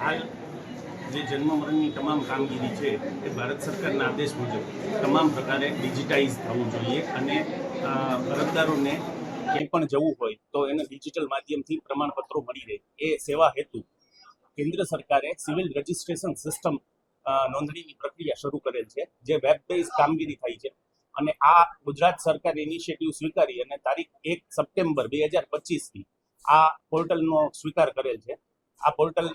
હાલ જે જન્મ મરણની તમામ કામગીરી છે એ ભારત સરકારના આદેશ મુજબ તમામ પ્રકારે ડિજિટાઇઝ થવું જોઈએ અને અરજદારોને ક્યાંય પણ જવું હોય તો એને ડિજિટલ માધ્યમથી પ્રમાણપત્રો મળી રહે. એ સેવા હેતુ કેન્દ્ર સરકારે સિવિલ રજિસ્ટ્રેશન સિસ્ટમ નોંધણીની પ્રક્રિયા શરૂ કરેલ છે, જે વેબ બેઝ કામગીરી થઈ છે. અને આ ગુજરાત સરકારે ઇનિશિયેટિવ સ્વીકારી અને તારીખ એક સપ્ટેમ્બર બે હજાર પચીસથી આ પોર્ટલનો સ્વીકાર કરેલ છે. આ પોર્ટલ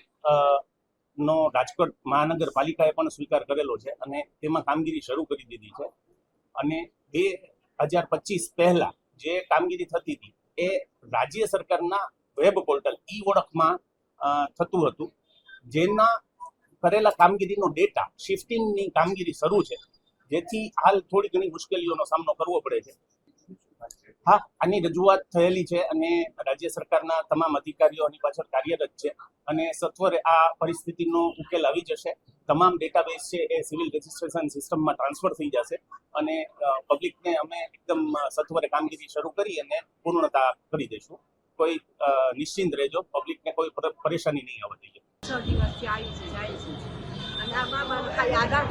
નો રાજકોટ મહાનગરપાલિકાએ પણ સ્વીકાર કરેલો છે અને તેમાં કામગીરી શરૂ કરી દીધી છે. અને બે હજાર પચીસ પહેલા જે કામગીરી થતી હતી એ રાજ્ય સરકારના વેબ પોર્ટલ ઈ ઓળખમાં થતું હતું. જેના કરેલા કામગીરીનો ડેટા, શિફ્ટિંગની કામગીરી શરૂ છે. જેથી હાલ થોડી ઘણી મુશ્કેલીઓનો સામનો કરવો પડે છે. હા, આની રજૂઆત થયેલી છે અને રાજ્ય સરકારના તમામ અધિકારીઓ આની પાછળ કાર્યરત છે. અને સત્વરે આ પરિસ્થિતિનો ઉકેલ આવી જશે. તમામ ડેટાબેઝ છે એ સિવિલ રજિસ્ટ્રેશન સિસ્ટમમાં ટ્રાન્સફર થઈ જશે અને પબ્લિકને અમે એકદમ સત્વરે કામગીરી શરૂ કરી અને પૂર્ણતા કરી દઈશું. કોઈ નિશ્ચિંત રહેજો પબ્લિકને કોઈ પર- પરેશાની નહીં આવવા દઈએ આધાર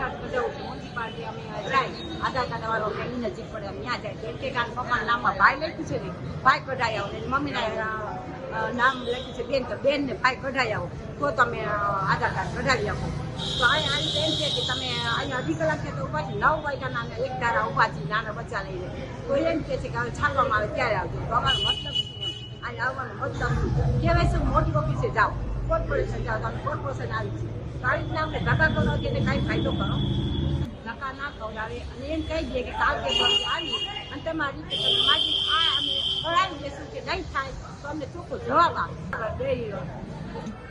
કાર્ડ નજીક પડે ભાઈ છે કઢાઈ આવે મમ્મીના નામ લખ્યું છે બેન, તો બેન ને ભાઈ કઢાઈ આવો. તો તમે આધાર કાર્ડ કઢાવી આપો. તો અહીંયા આવી એમ છે કે તમે અહીંયા અઢી કલાક છે તો ઊભા છે નવ વાગ્યાના અમે એક ધારા ઊભા છીએ નાના બચ્ચા લઈને તો એમ કે છે કે હવે છાપવામાં આવે ત્યારે આવજો. તો અમારો મતલબ અહીંયા આવવાનો મતલબ કહેવાય છે, મોટી ઓફિસે જાઓ. કોર્પોરેશન જાઓ, તમે કોર્પોરેશન આવી છે. તો આવી રીતના અમને ધક્કા કરાવતી એને કાંઈ ફાયદો કરો? ધક્કા ના ખવડાવે. અને એમ કહી દે કે કાલ કે આવી અને તમારી રીતે તમે આ કરાવી દેશું કે નહીં થાય તો અમને ચોખ્ખો જવાબ ડેરીઓ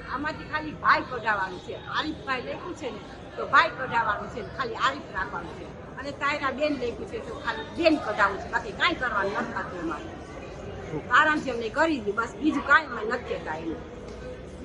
આમાંથી ખાલી ભાઈ કઢાવવાનું છે આરીફભાઈ લખ્યું છે ને તો ભાઈ કઢાવવાનું છે ખાલી આરીફ રાખવાનું છે અને તાયરા બેન લખ્યું છે તો ખાલી બેન કઢાવવું છે બાકી કાંઈ કરવાનું નથી થતું અમારે અમને કરી દીધું બસ બીજું કાંઈ અમે નથી એનું